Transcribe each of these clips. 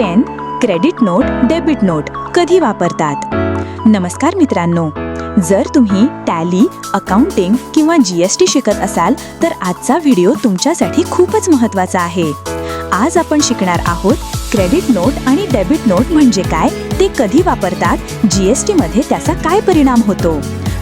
Ten credit note debit note कधी वापरतात? नमस्कार मित्रांनो. जर तुम्ही टॅली अकाउंटिंग किंवा जी एस टी शिकत असाल तर आजचा व्हिडिओ तुमच्यासाठी खूपच महत्त्वाचा आहे. आज आपण शिकणार आहोत क्रेडिट नोट आणि डेबिट नोट म्हणजे काय ते कधी वापरतात जी एस टीमध्ये त्याचा काय परिणाम होतो?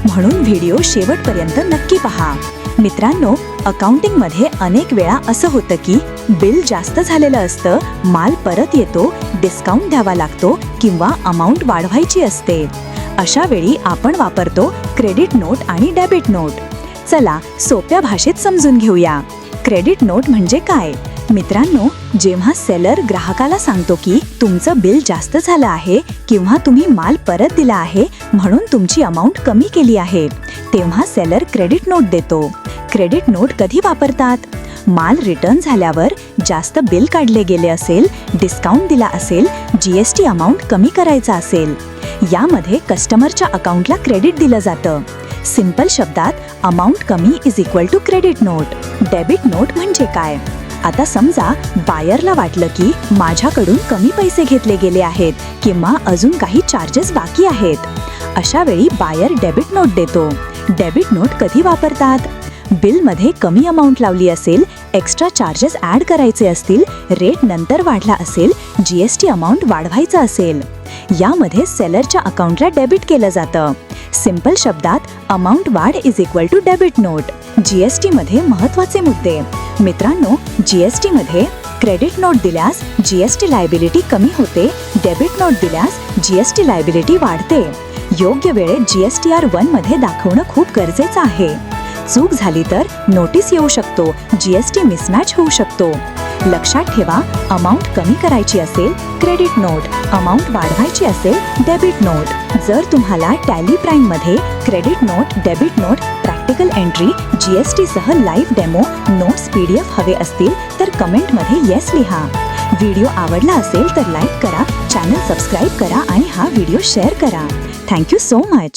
म्हणून व्हिडिओ शेवटपर्यंत नक्की पहा. मित्रांनो अकाउंटिंगमध्ये अनेक वेळा असं होतं की बिल जास्त झालेलं असतं माल परत येतो डिस्काउंट द्यावा लागतो किंवा अमाऊंट वाढवायची असते. अशा वेळी आपण वापरतो क्रेडिट नोट आणि डेबिट नोट चला सोप्या भाषेत समजून घेऊया. क्रेडिट नोट म्हणजे काय? मित्रांनो जेव्हा सेलर ग्राहकाला सांगतो की तुमचं बिल जास्त झालं आहे किंवा तुम्ही माल परत दिला आहे म्हणून तुमची अमाऊंट कमी केली आहे तेव्हा सेलर क्रेडिट नोट देतो. क्रेडिट नोट कधी वापरतात? माल रिटर्न झाल्यावर जास्त बिल काढले गेले असेल डिस्काउंट दिला असेल जी एस टी अमाऊंट कमी करायचा असेल. यामध्ये कस्टमरच्या अकाउंटला क्रेडिट दिलं जातं. सिंपल शब्दात अमाऊंट कमी is equal to credit note debit note म्हणजे काय? आता समजा बायरला वाटलं की माझ्याकडून कमी पैसे घेतले गेले आहेत किंवा अजून काही चार्जेस बाकी आहेत. अशा वेळी बायर डेबिट नोट देतो. डेबिट नोट कधी वापरतात? बिलमध्ये कमी अमाऊंट लावली असेल एक्स्ट्रा चार्जेस ॲड करायचे असतील रेट नंतर वाढला असेल जी एस टी अमाऊंट वाढवायचा असेल. यामध्ये सेलरच्या अकाउंटला डेबिट केलं जातं. सिंपल शब्दात अमाऊंट वाढ is equal to debit note G S टीमध्ये महत्त्वाचे मुद्दे. मित्रांनो जी एस टीमध्ये क्रेडिट नोट दिल्यास जी एस टी लायबिलिटी कमी होते डेबिट नोट दिल्यास जी एस टी लायबिलिटी वाढते. योग्य वेळेत जी एस टी आर वनमध्ये दाखवणं खूप गरजेचं आहे. चूक झाली तर नोटीस येऊ शकतो. जीएसटी मिसमॅच होऊ शकतो. लक्षात ठेवा अमाऊंट कमी करायची असेल क्रेडिट नोट अमाऊंट वाढवायची असेल डेबिट नोट जर तुम्हाला Tally प्राईममध्ये credit note debit note practical entry GST सह लाईव्ह डेमो नोट्स पीडीएफ हवे असतील तर कमेंटमध्ये येस लिहा. व्हिडिओ आवडला असेल तर लाईक करा चॅनल सबस्क्राईब करा आणि हा व्हिडिओ शेअर करा. Thank you so much